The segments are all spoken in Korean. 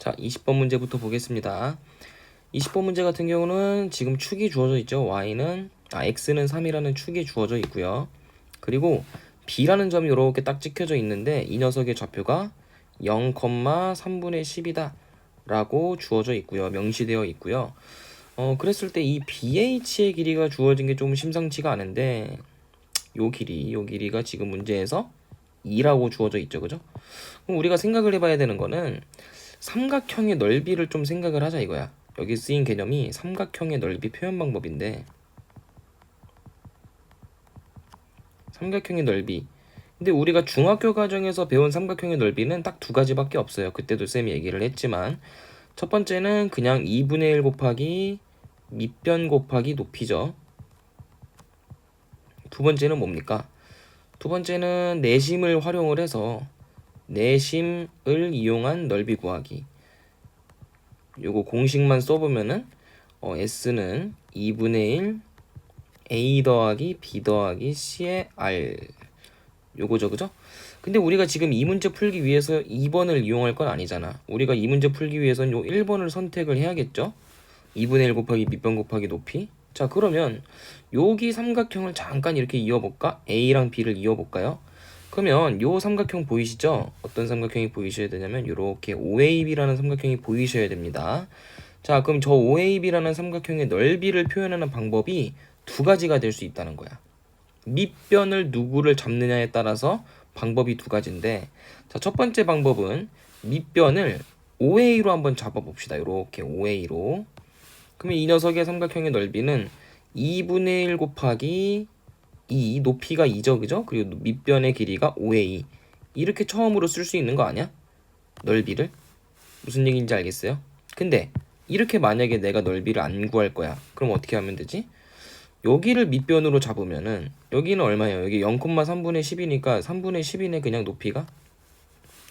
자, 20번 문제부터 보겠습니다. 20번 문제 같은 경우는 지금 축이 주어져 있죠. y는 아 x는 3이라는 축이 주어져 있고요. 그리고 b라는 점이 이렇게 딱 찍혀져 있는데 이 녀석의 좌표가 0,3분의 10이다 라고 주어져 있고요. 명시되어 있고요. 어, 그랬을 때 이 BH의 길이가 주어진 게 좀 심상치가 않은데 요 길이, 요 길이가 지금 문제에서 2라고 주어져 있죠. 그죠? 그럼 우리가 생각을 해봐야 되는 거는 삼각형의 넓이를 좀 생각을 하자 이거야. 여기 쓰인 개념이 삼각형의 넓이 표현 방법인데 삼각형의 넓이 근데 우리가 중학교 과정에서 배운 삼각형의 넓이는 딱 두 가지밖에 없어요. 그때도 쌤이 얘기를 했지만 첫 번째는 그냥 2분의 1 곱하기 밑변 곱하기 높이죠. 두 번째는 뭡니까? 두 번째는 내심을 활용을 해서 내심을 이용한 넓이 구하기. 요거 공식만 써보면은 어, S는 2분의 1 A 더하기 B 더하기 C의 R 요거죠 그죠? 근데 우리가 지금 이 문제 풀기 위해서 2번을 이용할 건 아니잖아 우리가 이 문제 풀기 위해서는 요 1번을 선택을 해야겠죠 2분의 1 곱하기 밑변 곱하기 높이 자 그러면 여기 삼각형을 잠깐 이렇게 이어볼까? A랑 B를 이어볼까요? 그러면 요 삼각형 보이시죠? 어떤 삼각형이 보이셔야 되냐면 이렇게 OAB라는 삼각형이 보이셔야 됩니다. 자, 그럼 저 OAB라는 삼각형의 넓이를 표현하는 방법이 두 가지가 될 수 있다는 거야. 밑변을 누구를 잡느냐에 따라서 방법이 두 가지인데, 자, 첫 번째 방법은 밑변을 OA로 한번 잡아 봅시다. 이렇게 OA로. 그러면 이 녀석의 삼각형의 넓이는 2분의 1 곱하기 2 높이가 2죠 그죠? 그리고 밑변의 길이가 5a 이렇게 처음으로 쓸 수 있는 거 아니야? 넓이를 무슨 얘기인지 알겠어요? 근데 이렇게 만약에 내가 넓이를 안 구할 거야 그럼 어떻게 하면 되지? 여기를 밑변으로 잡으면은 여기는 얼마예요? 여기 0,3분의 10이니까 3분의 10이네 그냥 높이가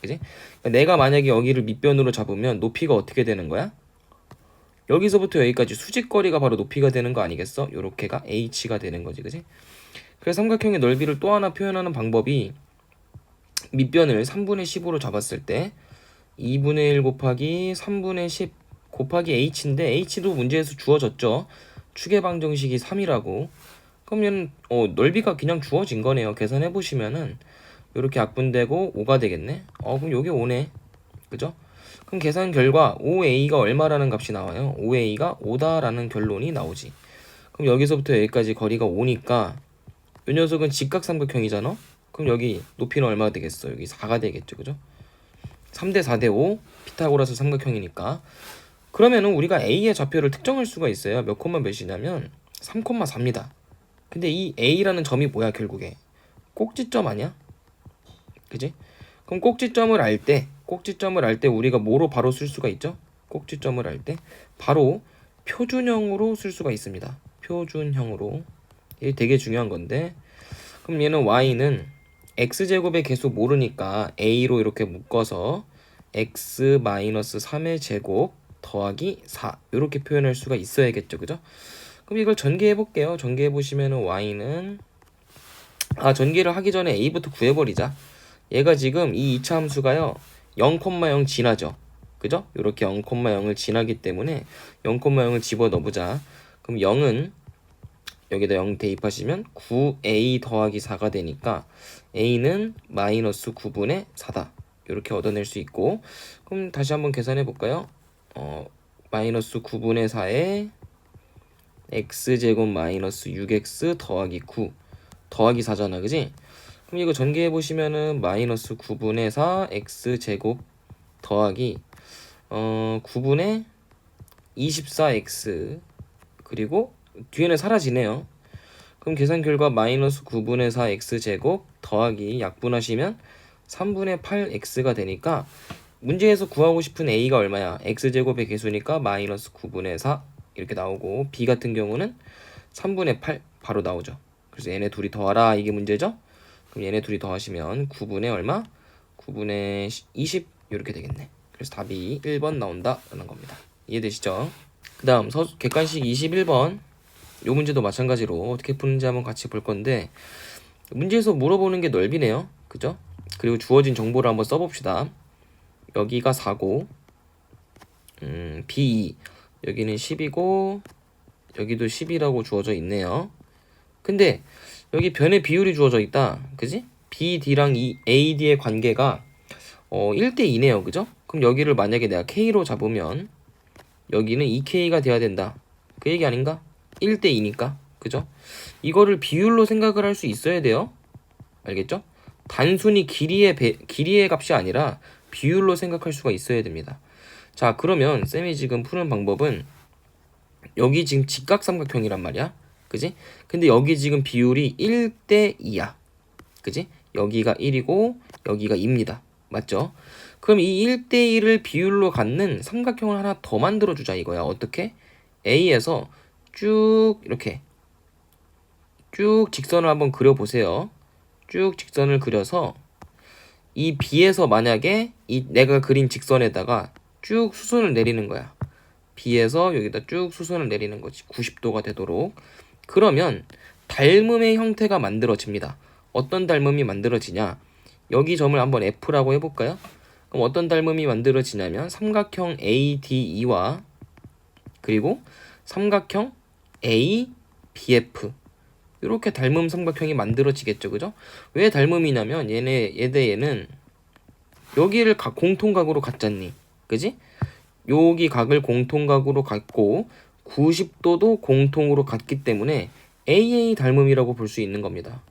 그지? 그러니까 내가 만약에 여기를 밑변으로 잡으면 높이가 어떻게 되는 거야? 여기서부터 여기까지 수직거리가 바로 높이가 되는 거 아니겠어? 요렇게가 h가 되는 거지 그지? 그래서 삼각형의 넓이를 또 하나 표현하는 방법이 밑변을 3분의 10으로 잡았을 때 2분의 1 곱하기 3분의 10 곱하기 h인데 h도 문제에서 주어졌죠. 축의 방정식이 3이라고. 그러면 어, 넓이가 그냥 주어진 거네요. 계산해 보시면은 이렇게 약분되고 5가 되겠네. 어 그럼 여기 5네. 그죠? 그럼 계산 결과 5a가 얼마라는 값이 나와요? 5a가 5다라는 결론이 나오지. 그럼 여기서부터 여기까지 거리가 5니까 이 녀석은 직각삼각형이잖아. 그럼 여기 높이는 얼마가 되겠어? 여기 4가 되겠죠, 그죠? 3대 4대 5 피타고라스 삼각형이니까 그러면은 우리가 a의 좌표를 특정할 수가 있어요. 몇 콤마 몇이냐면 3콤마4입니다. 근데 이 a라는 점이 뭐야 결국에 꼭지점 아니야? 그지? 그럼 꼭지점을 알 때, 꼭지점을 알 때 우리가 뭐로 바로 쓸 수가 있죠? 꼭지점을 알 때 바로 표준형으로 쓸 수가 있습니다. 표준형으로. 이게 되게 중요한 건데 그럼 얘는 y는 x제곱의 개수 모르니까 a로 이렇게 묶어서 x 3의 제곱 더하기 4 이렇게 표현할 수가 있어야겠죠 그죠? 그럼 이걸 전개해 볼게요. 전개해 보시면 y는 아 전개를 하기 전에 a부터 구해버리자. 얘가 지금 이 2차 함수가요 0,0 지나죠? 그죠? 이렇게 0,0을 지나기 때문에 0,0을 집어 넣어보자. 그럼 0은 여기다 0 대입하시면 9a 더하기 4가 되니까 a는 마이너스 9분의 4다. 이렇게 얻어낼 수 있고 그럼 다시 한번 계산해 볼까요? 어, 마이너스 9분의 4에 x제곱 마이너스 6x 더하기 9 더하기 4잖아 그지? 그럼 이거 전개해 보시면은 마이너스 9분의 4 x제곱 더하기 어 9분의 24x 그리고 뒤에는 사라지네요. 그럼 계산 결과 마이너스 9분의 4 x제곱 더하기 약분하시면 3분의 8 x가 되니까 문제에서 구하고 싶은 a가 얼마야? x제곱의 개수니까 마이너스 9분의 4 이렇게 나오고 b 같은 경우는 3분의 8 바로 나오죠. 그래서 얘네 둘이 더하라 이게 문제죠? 그럼 얘네 둘이 더하시면 9분의 얼마? 9분의 20 이렇게 되겠네. 그래서 답이 1번 나온다라는 겁니다. 이해되시죠? 그 다음 객관식 21번 요 문제도 마찬가지로 어떻게 푸는지 한번 같이 볼 건데 문제에서 물어보는 게 넓이네요. 그죠? 그리고 주어진 정보를 한번 써봅시다. 여기가 4고 음, B2 여기는 10이고 여기도 10이라고 주어져 있네요. 근데 여기 변의 비율이 주어져 있다. 그지? BD랑 이 AD의 관계가 어, 1대 2네요. 그죠? 그럼 여기를 만약에 내가 K로 잡으면 여기는 2K가 돼야 된다. 그 얘기 아닌가? 1대 2니까. 그죠? 이거를 비율로 생각을 할 수 있어야 돼요. 알겠죠? 단순히 길이의 배, 길이의 값이 아니라 비율로 생각할 수가 있어야 됩니다. 자, 그러면 쌤이 지금 푸는 방법은 여기 지금 직각삼각형이란 말이야. 그지? 근데 여기 지금 비율이 1대 2야. 그지? 여기가 1이고 여기가 2입니다. 맞죠? 그럼 이 1대 1을 비율로 갖는 삼각형을 하나 더 만들어 주자 이거야. 어떻게? A에서 쭉 이렇게 쭉 직선을 한번 그려 보세요. 쭉 직선을 그려서 이 B에서 만약에 이 내가 그린 직선에다가 쭉 수선을 내리는 거야. B에서 여기다 쭉 수선을 내리는 거지. 90도가 되도록. 그러면 닮음의 형태가 만들어집니다. 어떤 닮음이 만들어지냐? 여기 점을 한번 F라고 해볼까요? 그럼 어떤 닮음이 만들어지냐면 삼각형 ADE와 그리고 삼각형 ABF 이렇게 닮음 삼각형이 만들어지겠죠, 그죠? 왜 닮음이냐면 얘네 얘대 얘는 여기를 각 공통각으로 갖잖니, 그지? 여기 각을 공통각으로 갖고 90도도 공통으로 갖기 때문에 AA 닮음이라고 볼 수 있는 겁니다.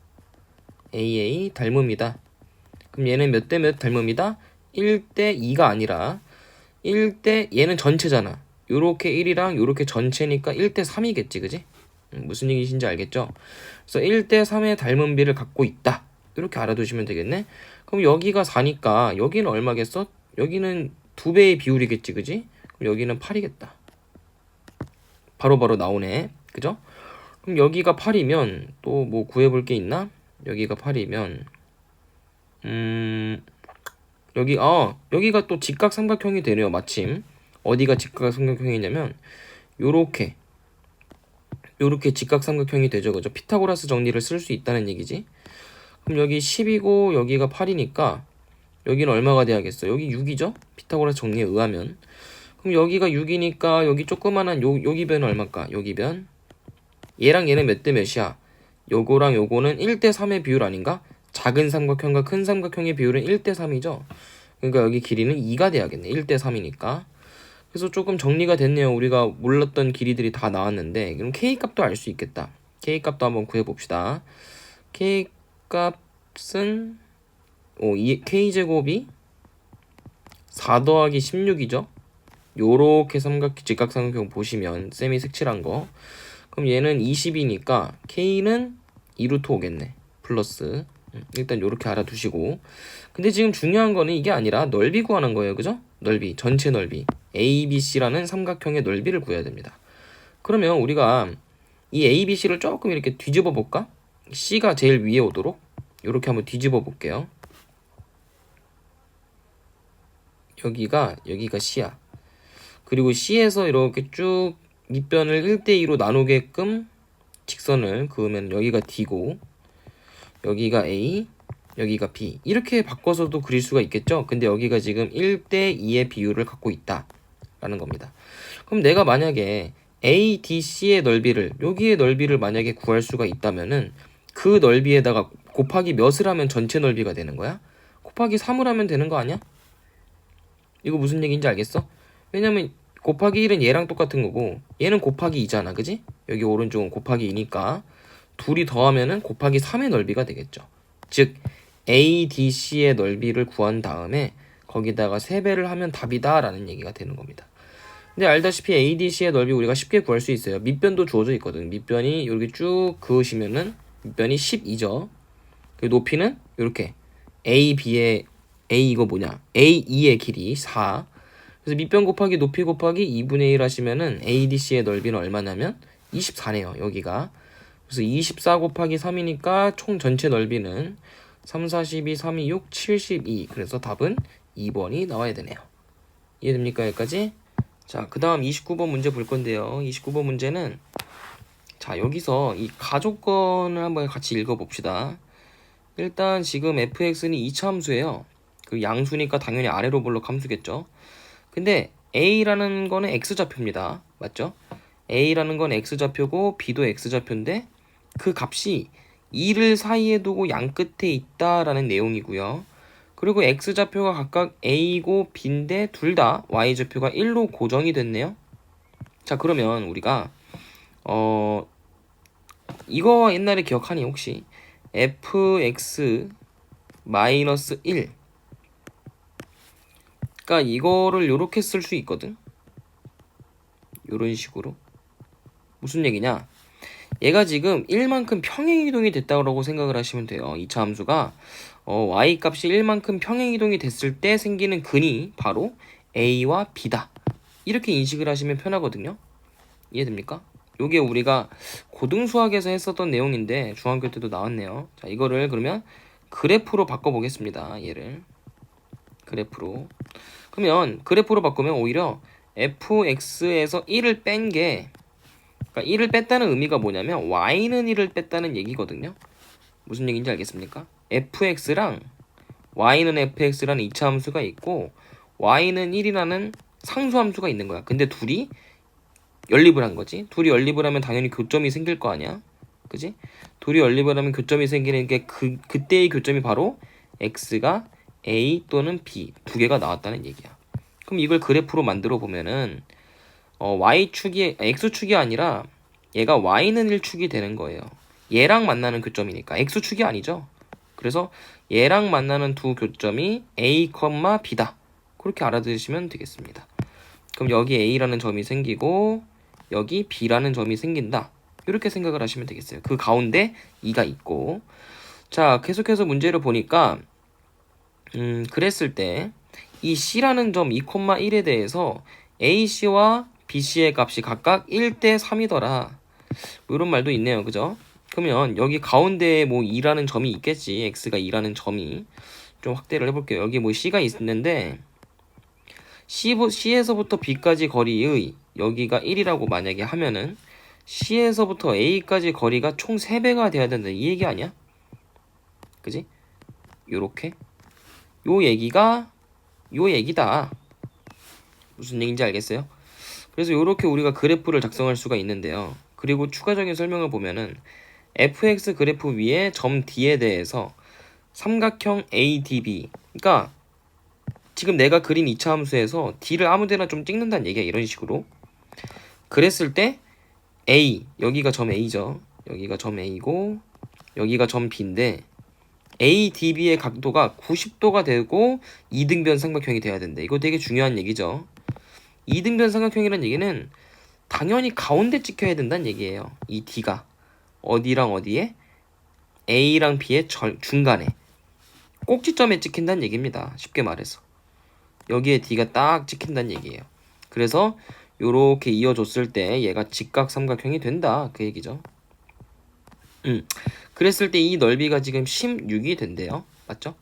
AA 닮음이다. 그럼 얘는 몇 대 몇 닮음이다? 1대 2가 아니라 1대 얘는 전체잖아. 요렇게 1이랑 요렇게 전체니까 1대 3이겠지, 그지? 음, 무슨 얘기신지 알겠죠? 그래서 1대 3의 닮은 비를 갖고 있다. 이렇게 알아두시면 되겠네. 그럼 여기가 4니까 여기는 얼마겠어? 여기는 두 배의 비율이겠지, 그지? 그럼 여기는 8이겠다. 바로 바로 나오네. 그죠? 그럼 여기가 8이면 또 뭐 구해볼 게 있나? 여기가 8이면 음 여기 아 여기가 또 직각삼각형이 되네요. 마침 어디가 직각 삼각형이냐면 요렇게 요렇게 직각 삼각형이 되죠. 그죠? 피타고라스 정리를 쓸 수 있다는 얘기지. 그럼 여기 10이고 여기가 8이니까 여기는 얼마가 돼야겠어? 여기 6이죠? 피타고라스 정리에 의하면. 그럼 여기가 6이니까 여기 조그만한 요, 여기 변은 얼마일까? 여기 변. 얘랑 얘는 몇 대 몇이야? 요거랑 요거는 1대 3의 비율 아닌가? 작은 삼각형과 큰 삼각형의 비율은 1대 3이죠. 그러니까 여기 길이는 2가 돼야겠네. 1대 3이니까. 그래서 조금 정리가 됐네요. 우리가 몰랐던 길이들이 다 나왔는데 그럼 k 값도 알 수 있겠다. k 값도 한번 구해 봅시다. k 값은 오, 이 k 제곱이 4 더하기 16이죠. 요렇게 삼각 직각삼각형 보시면 쌤이 색칠한 거. 그럼 얘는 20이니까 k는 2루트 오겠네. 플러스 음, 일단 요렇게 알아두시고 근데 지금 중요한 거는 이게 아니라 넓이 구하는 거예요. 그죠? 넓이, 전체 넓이. ABC라는 삼각형의 넓이를 구해야 됩니다. 그러면 우리가 이 ABC를 조금 이렇게 뒤집어 볼까? C가 제일 위에 오도록 이렇게 한번 뒤집어 볼게요. 여기가 여기가 C야. 그리고 C에서 이렇게 쭉 밑변을 1대2로 나누게끔 직선을 그으면 여기가 D고 여기가 A, 여기가 B 이렇게 바꿔서도 그릴 수가 있겠죠. 근데 여기가 지금 1대 2의 비율을 갖고 있다 라는 겁니다. 그럼 내가 만약에 A, D, C의 넓이를 여기의 넓이를 만약에 구할 수가 있다면은 그 넓이에다가 곱하기 몇을 하면 전체 넓이가 되는 거야? 곱하기 3을 하면 되는 거 아니야? 이거 무슨 얘기인지 알겠어? 왜냐면 곱하기 1은 얘랑 똑같은 거고 얘는 곱하기 2잖아 그지? 여기 오른쪽은 곱하기 2니까 둘이 더하면은 곱하기 3의 넓이가 되겠죠 즉 ADC의 넓이를 구한 다음에 거기다가 3배를 하면 답이다 라는 얘기가 되는 겁니다. 근데 알다시피 ADC의 넓이 우리가 쉽게 구할 수 있어요. 밑변도 주어져 있거든. 밑변이 이렇게 쭉 그으시면은 밑변이 12죠. 그 높이는 이렇게 AB의 A 이거 뭐냐? A2의 길이 4 그래서 밑변 곱하기 높이 곱하기 2분의 1 하시면은 ADC의 넓이는 얼마냐면 24네요 여기가. 그래서 24 곱하기 3이니까 총 전체 넓이는 3, 4, 12, 3, 2, 6, 72 그래서 답은 2번이 나와야 되네요 이해됩니까 여기까지? 자 그 다음 29번 문제 볼 건데요 29번 문제는 자 여기서 이 가족권을 한번 같이 읽어봅시다 일단 지금 fx는 2차 함수예요 그 양수니까 당연히 아래로 볼록 함수겠죠 근데 A라는 거는 X좌표입니다. 맞죠? A라는 건 X좌표고 B도 X좌표인데 그 값이 2를 사이에 두고 양 끝에 있다라는 내용이고요. 그리고 X좌표가 각각 A고 B인데 둘 다 Y좌표가 1로 고정이 됐네요. 자 그러면 우리가 어 이거 옛날에 기억하니 혹시? Fx 마이너스 1 그러니까 이거를 요렇게 쓸 수 있거든? 요런 식으로. 무슨 얘기냐 얘가 지금 1만큼 평행이동이 됐다고 생각을 하시면 돼요 2차 함수가 어, y 값이 1만큼 평행이동이 됐을 때 생기는 근이 바로 a와 b다 이렇게 인식을 하시면 편하거든요 이해됩니까? 요게 우리가 고등수학에서 했었던 내용인데 중학교 때도 나왔네요. 자, 이거를 그러면 그래프로 바꿔 보겠습니다. 얘를 그래프로. 그러면 그래프로 바꾸면 오히려 fx에서 1을 뺀 게 그러니까 1을 뺐다는 의미가 뭐냐면 y는 1을 뺐다는 얘기거든요. 무슨 얘기인지 알겠습니까? fx랑 y는 fx라는 이차 함수가 있고 y는 1이라는 상수 함수가 있는 거야. 근데 둘이 연립을 한 거지. 둘이 연립을 하면 당연히 교점이 생길 거 아니야. 그지? 둘이 연립을 하면 교점이 생기는 게 그, 그때의 교점이 바로 x가 a 또는 b 두 개가 나왔다는 얘기야. 그럼 이걸 그래프로 만들어 보면은 어, y축이 x축이 아니라 얘가 y는 1축이 되는 거예요. 얘랑 만나는 교점이니까 x축이 아니죠. 그래서 얘랑 만나는 두 교점이 a, b다. 그렇게 알아두시면 되겠습니다. 그럼 여기 a라는 점이 생기고 여기 B라는 점이 생긴다. 이렇게 생각을 하시면 되겠어요. 그 가운데 2가 있고 자 계속해서 문제를 보니까 음 그랬을 때 이 C라는 점 2,1에 대해서 AC와 BC의 값이 각각 1대 3이더라. 뭐 이런 말도 있네요. 그죠? 그러면 여기 가운데에 뭐 2라는 점이 있겠지. X가 2라는 점이. 좀 확대를 해볼게요. 여기 뭐 C가 있는데 C, C에서부터 B까지 거리의 여기가 1이라고 만약에 하면은 C에서부터 A까지 거리가 총 3배가 돼야 된다. 이 얘기 아니야? 그지? 요렇게. 요 얘기가 요 얘기다. 무슨 얘기인지 알겠어요? 그래서 요렇게 우리가 그래프를 작성할 수가 있는데요. 그리고 추가적인 설명을 보면은 fx 그래프 위에 점 D에 대해서 삼각형 ADB 그러니까 지금 내가 그린 2차 함수에서 D를 아무데나 좀 찍는다는 얘기야 이런 식으로. 그랬을 때 A 여기가 점 A죠. 여기가 점 A고 여기가 점 B인데 ADB의 각도가 90도가 되고 이등변 삼각형이 돼야 된다 이거 되게 중요한 얘기죠 이등변 삼각형이라는 얘기는 당연히 가운데 찍혀야 된다는 얘기예요 이 D가 어디랑 어디에 A랑 B의 절, 중간에 꼭지점에 찍힌다는 얘기입니다 쉽게 말해서 여기에 D가 딱 찍힌다는 얘기예요. 그래서 요렇게 이어줬을 때 얘가 직각 삼각형이 된다 그 얘기죠. 음, 그랬을 때 이 넓이가 지금 16이 된대요. 맞죠?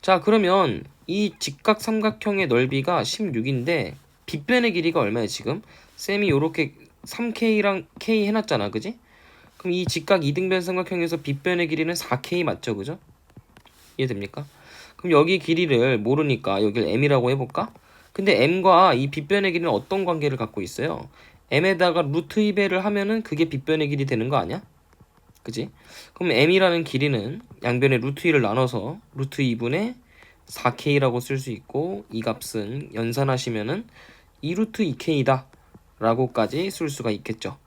자 그러면 이 직각 삼각형의 넓이가 16인데 빗변의 길이가 얼마야 지금? 쌤이 요렇게 3K랑 K 해놨잖아 그지? 그럼 이 직각 이등변 삼각형에서 빗변의 길이는 4K 맞죠 그죠? 이해됩니까? 그럼 여기 길이를 모르니까 여기를 m이라고 해볼까? 근데 m과 이 빗변의 길이는 어떤 관계를 갖고 있어요? m에다가 루트 2배를 하면은 그게 빗변의 길이 되는 거 아니야? 그지? 그럼 m이라는 길이는 양변에 루트 2를 나눠서 루트 2분의 4k라고 쓸 수 있고 이 값은 연산하시면은 2루트 2k다 라고까지 쓸 수가 있겠죠.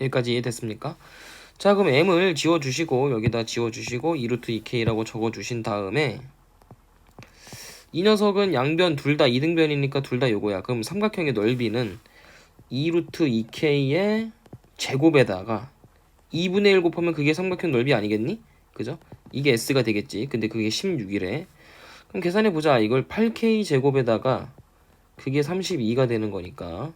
여기까지 이해됐습니까? 자 그럼 m을 지워주시고 여기다 지워주시고 2루트 2k라고 적어주신 다음에 이 녀석은 양변 둘 다 이등변이니까 둘 다 요거야 그럼 삼각형의 넓이는 2루트 2k의 제곱에다가 2분의 1 곱하면 그게 삼각형 넓이 아니겠니? 그죠? 이게 s가 되겠지 근데 그게 16이래 그럼 계산해보자 이걸 8k 제곱에다가 그게 32가 되는 거니까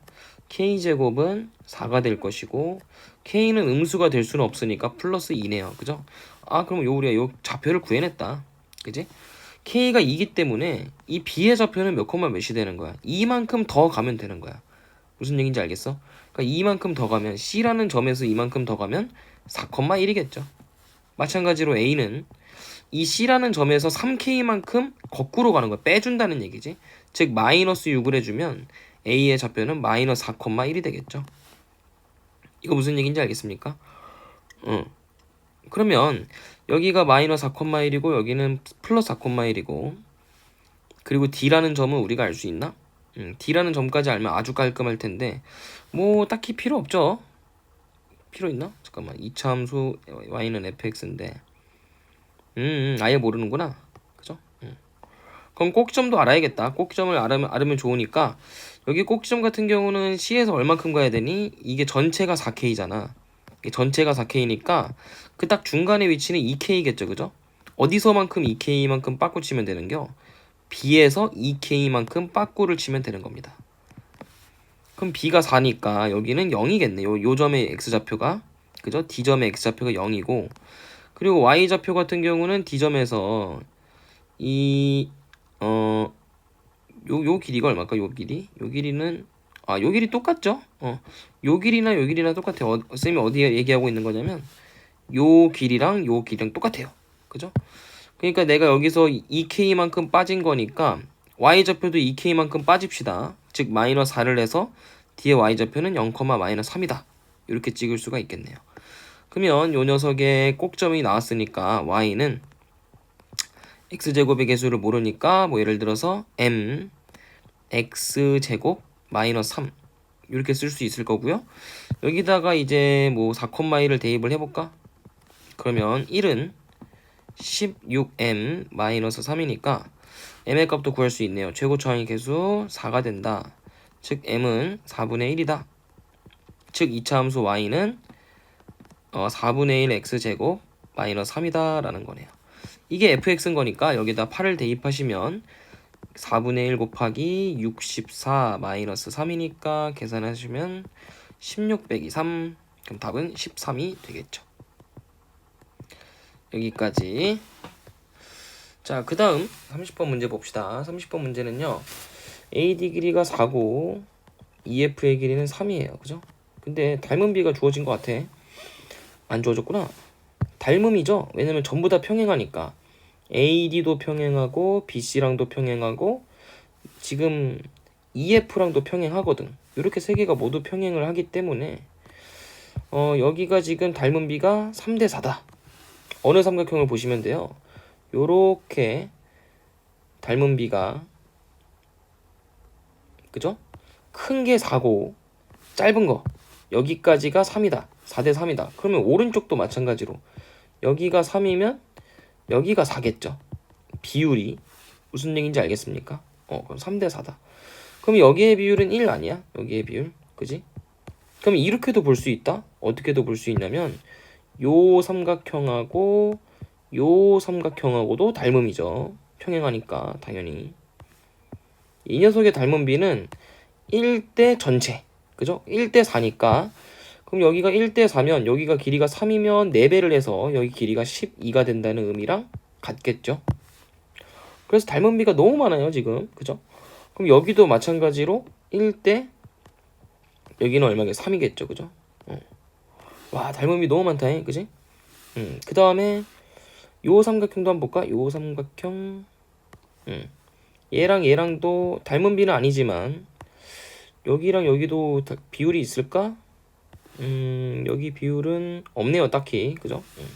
k제곱은 4가 될 것이고 k는 음수가 될 수는 없으니까 플러스 2네요. 그죠? 아 그럼 요 우리가 요 좌표를 구해냈다. 그지? k가 2기 때문에 이 b의 좌표는 몇 콤마 몇이 되는 거야? 2만큼 더 가면 되는 거야. 무슨 얘기인지 알겠어? 그러니까 2만큼 더 가면 c라는 점에서 2만큼 더 가면 4,1이겠죠. 마찬가지로 a는 이 c라는 점에서 3k만큼 거꾸로 가는 거야. 빼준다는 얘기지. 즉 마이너스 6을 해주면 a의 좌표는 마이너스 4,1이 되겠죠. 이거 무슨 얘기인지 알겠습니까? 응. 그러면 여기가 마이너스 4,1이고 여기는 플러스 4,1이고 그리고 d라는 점은 우리가 알 수 있나? 음, d라는 점까지 알면 아주 깔끔할 텐데 뭐 딱히 필요 없죠. 필요 있나? 잠깐만 이차함수 y는 fx인데 음, 음 아예 모르는구나. 그럼 꼭지점도 알아야겠다. 꼭지점을 알으면, 알으면 좋으니까 여기 꼭지점 같은 경우는 C에서 얼만큼 가야 되니? 이게 전체가 4K잖아. 이게 전체가 4K니까 그 딱 중간에 위치는 2K겠죠, 그죠? 어디서만큼 2K만큼 빠꾸 치면 되는겨? B에서 2K만큼 빠꾸를 치면 되는 겁니다. 그럼 B가 4니까 여기는 0이겠네. 요, 요 점의 X좌표가 그죠? D점의 X좌표가 0이고 그리고 Y좌표 같은 경우는 D점에서 이 어, 요, 요 길이가 얼마일까? 요 길이? 요 길이는 아, 요 길이 똑같죠? 어. 요 길이나 요 길이나 똑같아요. 어, 쌤이 어디에 얘기하고 있는 거냐면 요 길이랑 요 길이랑 똑같아요. 그죠? 그러니까 내가 여기서 2k만큼 빠진 거니까 y좌표도 2k만큼 빠집시다. 즉 마이너스 4를 해서 뒤에 y좌표는 0, 마이너스 3이다. 이렇게 찍을 수가 있겠네요. 그러면 요 녀석의 꼭점이 나왔으니까 y는 x제곱의 개수를 모르니까 뭐 예를 들어서 m x제곱 마이너스 3 이렇게 쓸 수 있을 거고요. 여기다가 이제 뭐 4,1을 대입을 해볼까? 그러면 1은 16m 마이너스 3이니까 m의 값도 구할 수 있네요. 최고 차항의 개수 4가 된다. 즉 m은 4분의 1이다. 즉 2차 함수 y는 어, 4분의 1 x제곱 마이너스 3이다 라는 거네요. 이게 fx인 거니까 여기다 8을 대입하시면 4분의 1 곱하기 64 마이너스 3이니까 계산하시면 16 빼기 3 그럼 답은 13이 되겠죠. 여기까지. 자 그 다음 30번 문제 봅시다. 30번 문제는요 AD 길이가 4고 EF의 길이는 3이에요. 그죠? 근데 닮은 비가 주어진 것 같아. 안 주어졌구나. 닮음이죠? 왜냐면 전부 다 평행하니까 AD도 평행하고 BC랑도 평행하고 지금 EF랑도 평행하거든 이렇게 세 개가 모두 평행을 하기 때문에 어 여기가 지금 닮은 비가 3대 4다 어느 삼각형을 보시면 돼요. 요렇게 닮은 비가 그죠? 큰 게 4고 짧은 거 여기까지가 3이다. 4대 3이다. 그러면 오른쪽도 마찬가지로 여기가 3이면 여기가 4겠죠. 비율이 무슨 얘기인지 알겠습니까? 어, 그럼 3대 4다. 그럼 여기의 비율은 1 아니야? 여기의 비율. 그지? 그럼 이렇게도 볼 수 있다? 어떻게도 볼 수 있냐면 요 삼각형하고 요 삼각형하고도 닮음이죠. 평행하니까 당연히. 이 녀석의 닮은 비는 1대 전체. 그죠? 1대 4니까 그럼 여기가 1대 4면 여기가 길이가 3이면 4배를 해서 여기 길이가 12가 된다는 의미랑 같겠죠. 그래서 닮은 비가 너무 많아요, 지금. 그죠? 그럼 여기도 마찬가지로 1대 여기는 얼마게 3이겠죠. 그죠? 어. 와 닮음이 너무 많다 그지? 음, 그 다음에 요 삼각형도 한번 볼까? 요 삼각형 음, 얘랑 얘랑도 닮은 비는 아니지만 여기랑 여기도 비율이 있을까? 음, 여기 비율은 없네요 딱히 그죠? 음.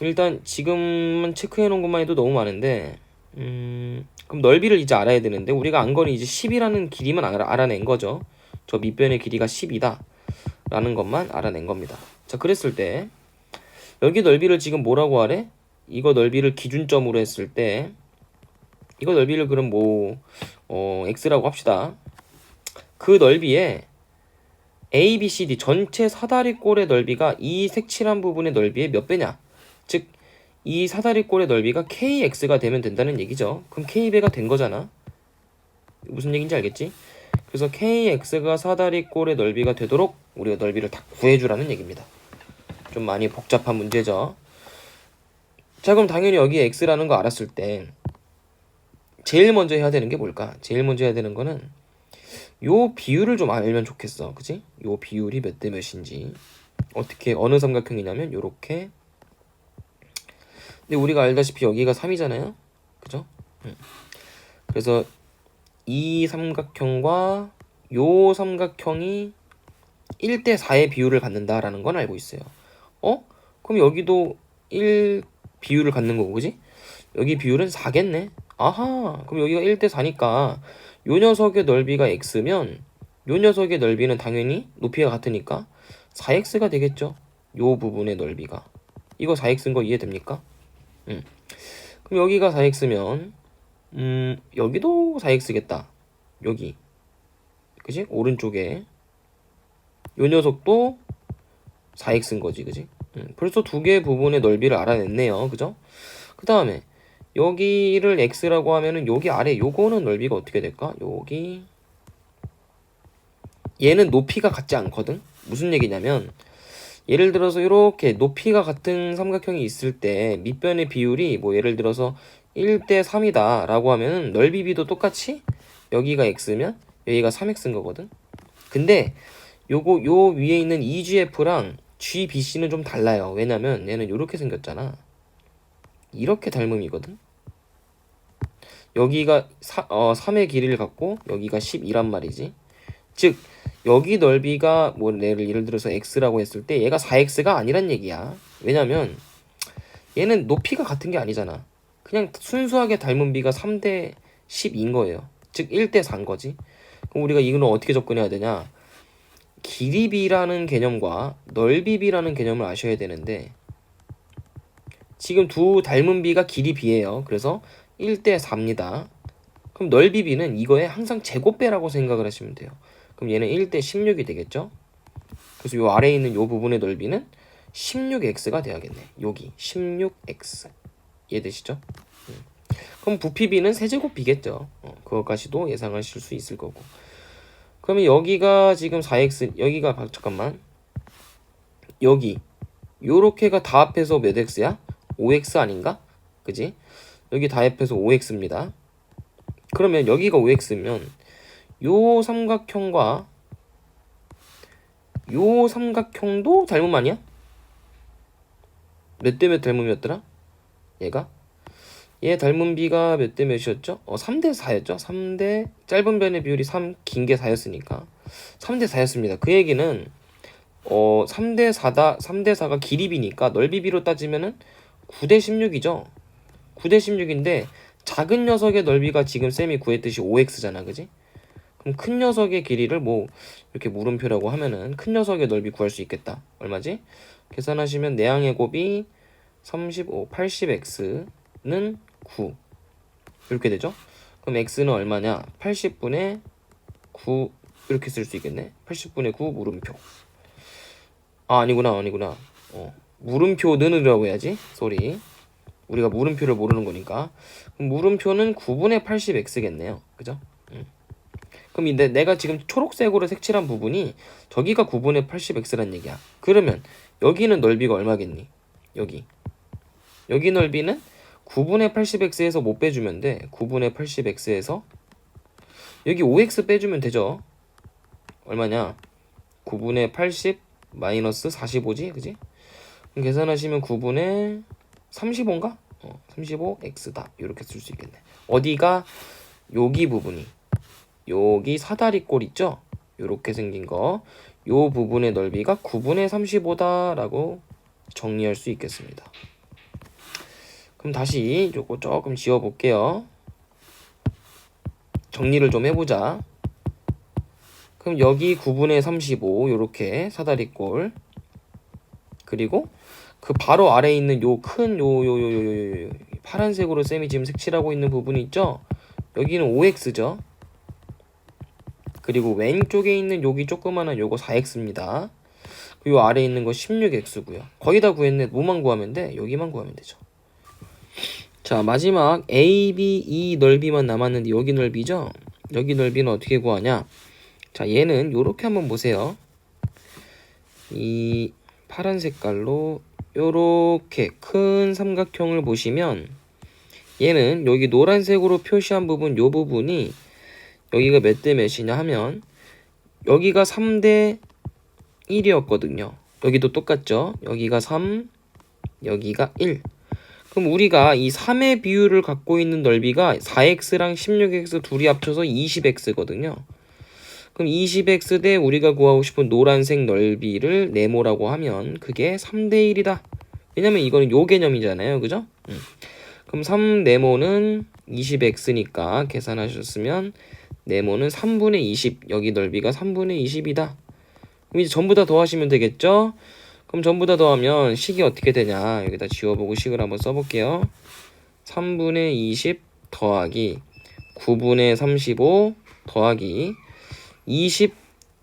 일단 지금만 체크해 놓은 것만 해도 너무 많은데 음, 그럼 넓이를 이제 알아야 되는데 우리가 안 거는 이제 10이라는 길이만 알아, 알아 낸 거죠 저 밑변의 길이가 10이다 라는 것만 알아낸 겁니다. 자, 그랬을 때 여기 넓이를 지금 뭐라고 하래? 이거 넓이를 기준점으로 했을 때 이거 넓이를 그럼 뭐 어, x라고 합시다. 그 넓이에 A, B, C, D 전체 사다리꼴의 넓이가 이 색칠한 부분의 넓이의 몇 배냐? 즉, 이 사다리꼴의 넓이가 KX가 되면 된다는 얘기죠. 그럼 K배가 된 거잖아. 무슨 얘기인지 알겠지? 그래서 KX가 사다리꼴의 넓이가 되도록 우리가 넓이를 다 구해주라는 얘기입니다. 좀 많이 복잡한 문제죠. 자 그럼 당연히 여기에 X라는 거 알았을 때 제일 먼저 해야 되는 게 뭘까? 제일 먼저 해야 되는 거는 요 비율을 좀 알면 좋겠어. 그지? 요 비율이 몇 대 몇인지 어떻게 어느 삼각형이냐면 요렇게 근데 우리가 알다시피 여기가 3이잖아요. 그죠? 음. 그래서 이 삼각형과 요 삼각형이 1대 4의 비율을 갖는다라는 건 알고 있어요. 어? 그럼 여기도 1 비율을 갖는 거고, 그지? 여기 비율은 4겠네. 아하, 그럼 여기가 1대 4니까 요 녀석의 넓이가 x면 요 녀석의 넓이는 당연히 높이가 같으니까 4x가 되겠죠. 요 부분의 넓이가. 이거 4x인 거 이해됩니까? 음. 그럼 여기가 4x면 음, 여기도 4x겠다. 여기. 그지? 오른쪽에 요 녀석도 4x인 거지, 그지? 음, 벌써 두 개의 부분의 넓이를 알아냈네요, 그죠? 그 다음에 여기를 x라고 하면은 여기 아래 요거는 넓이가 어떻게 될까? 여기 얘는 높이가 같지 않거든. 무슨 얘기냐면 예를 들어서 이렇게 높이가 같은 삼각형이 있을 때 밑변의 비율이 뭐 예를 들어서 1대 3이다 라고 하면은 넓이 비도 똑같이 여기가 x면 여기가 3x인 거거든. 근데 요거 요 위에 있는 EGF랑 GBC는 좀 달라요. 왜냐면 얘는 이렇게 생겼잖아. 이렇게 닮음이거든. 여기가 사, 어, 3의 길이를 갖고 여기가 12란 말이지. 즉 여기 넓이가 뭐 예를, 예를 들어서 x라고 했을 때 얘가 4x가 아니란 얘기야. 왜냐면 얘는 높이가 같은 게 아니잖아. 그냥 순수하게 닮은 비가 3대 10인 거예요. 즉 1대 4인 거지. 그럼 우리가 이거는 어떻게 접근해야 되냐? 길이비라는 개념과 넓이비라는 개념을 아셔야 되는데 지금 두 닮은 비가 길이 비예요. 그래서 1대 4입니다. 그럼 넓이 비는 이거에 항상 제곱배라고 생각을 하시면 돼요. 그럼 얘는 1대 16이 되겠죠? 그래서 요 아래에 있는 요 부분의 넓이는 16x가 돼야겠네. 여기 16x. 이해되시죠? 음. 그럼 부피비는 세제곱비겠죠. 어, 그것까지도 예상하실 수 있을 거고. 그러면 여기가 지금 4x 여기가 봐- 잠깐만 여기 요렇게가 다 합해서 몇 x야? 5x 아닌가? 그지? 여기 다 합해서 5x입니다. 그러면 여기가 5x면 요 삼각형과 요 삼각형도 닮음 아니야? 몇 대 몇 닮음이었더라? 얘가? 얘 닮은 비가 몇 대 몇이었죠? 어, 3대 4였죠? 3대 짧은 변의 비율이 3, 긴 게 4였으니까 3대 4였습니다. 그 얘기는 어, 3대 4다 3대 4가 길이 비니까 넓이 비로 따지면은 9대 16이죠. 9대 16인데 작은 녀석의 넓이가 지금 쌤이 구했듯이 5x잖아. 그지? 그럼 큰 녀석의 길이를 뭐 이렇게 물음표라고 하면은 큰 녀석의 넓이 구할 수 있겠다. 얼마지? 계산하시면 내항의 곱이 35, 80x는 9 이렇게 되죠? 그럼 x는 얼마냐? 80분의 9 이렇게 쓸 수 있겠네. 80분의 9 물음표. 아 아니구나 아니구나. 어 물음표 는이라고 해야지. 쏘리. 우리가 물음표를 모르는 거니까. 물음표는 9분의 80x겠네요. 그죠? 음. 그럼 이 내, 내가 지금 초록색으로 색칠한 부분이 저기가 9분의 80x란 얘기야. 그러면 여기는 넓이가 얼마겠니? 여기. 여기 넓이는 9분의 80x에서 못 빼주면 돼. 9분의 80x에서 여기 5x 빼주면 되죠. 얼마냐? 9분의 80 마이너스 45지, 그지? 계산하시면 9분의 35인가? 어, 35x다. 이렇게 쓸 수 있겠네. 어디가 여기 부분이 여기 사다리꼴 있죠? 이렇게 생긴 거. 요 부분의 넓이가 9분의 35다라고 정리할 수 있겠습니다. 그럼 다시 요거 조금 지워 볼게요. 정리를 좀 해보자. 그럼 여기 9분의 35 요렇게 사다리꼴 그리고 그 바로 아래에 있는 요 큰 요 요 요 요 요 파란색으로 쌤이 지금 색칠하고 있는 부분이 있죠? 여기는 5x죠. 그리고 왼쪽에 있는 여기 조그마한 요거 4x입니다. 요 아래에 있는 거 16x고요. 거의 다 구했네. 뭐만 구하면 돼? 여기만 구하면 되죠. 자 마지막 A, B, E 넓이만 남았는데 여기 넓이죠? 여기 넓이는 어떻게 구하냐? 자 얘는 요렇게 한번 보세요. 이 파란 색깔로 요렇게 큰 삼각형을 보시면 얘는 여기 노란색으로 표시한 부분 요 부분이 여기가 몇 대 몇이냐 하면 여기가 3대 1이었거든요. 여기도 똑같죠? 여기가 3, 여기가 1. 그럼 우리가 이 3의 비율을 갖고 있는 넓이가 4x랑 16x 둘이 합쳐서 20x거든요. 그럼 20x 대 우리가 구하고 싶은 노란색 넓이를 네모라고 하면 그게 3대 1이다. 왜냐면 이거는 요 개념이잖아요. 그죠? 음. 그럼 3 네모는 20x니까 계산하셨으면 네모는 3분의 20 여기 넓이가 3분의 20이다. 그럼 이제 전부 다 더하시면 되겠죠? 그럼 전부 다 더하면 식이 어떻게 되냐 여기다 지워보고 식을 한번 써볼게요 3분의 20 더하기 9분의 35 더하기 20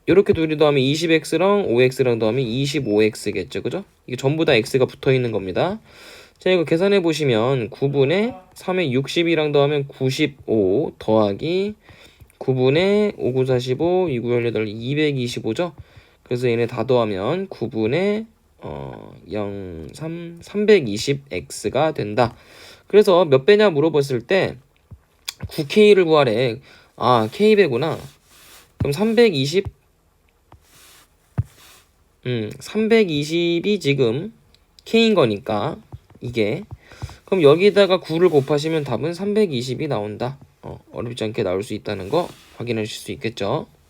이렇게 둘이 더하면 20x랑 5x랑 더하면 25x겠죠 그죠? 이게 전부 다 x가 붙어 있는 겁니다 자 이거 계산해 보시면 9분의 3의 60이랑 더하면 95 더하기 9분의 5, 9, 45, 2, 9, 18, 225죠? 그래서 얘네 다 더하면 9분의 어, 0, 3, 320x가 된다. 그래서 몇 배냐 물어봤을 때 9k를 구하래. 아, k배구나. 그럼 320, 음, 320이 지금 k인 거니까 이게 그럼 여기다가 9를 곱하시면 답은 320이 나온다. 어, 어렵지 않게 나올 수 있다는 거 확인하실 수 있겠죠.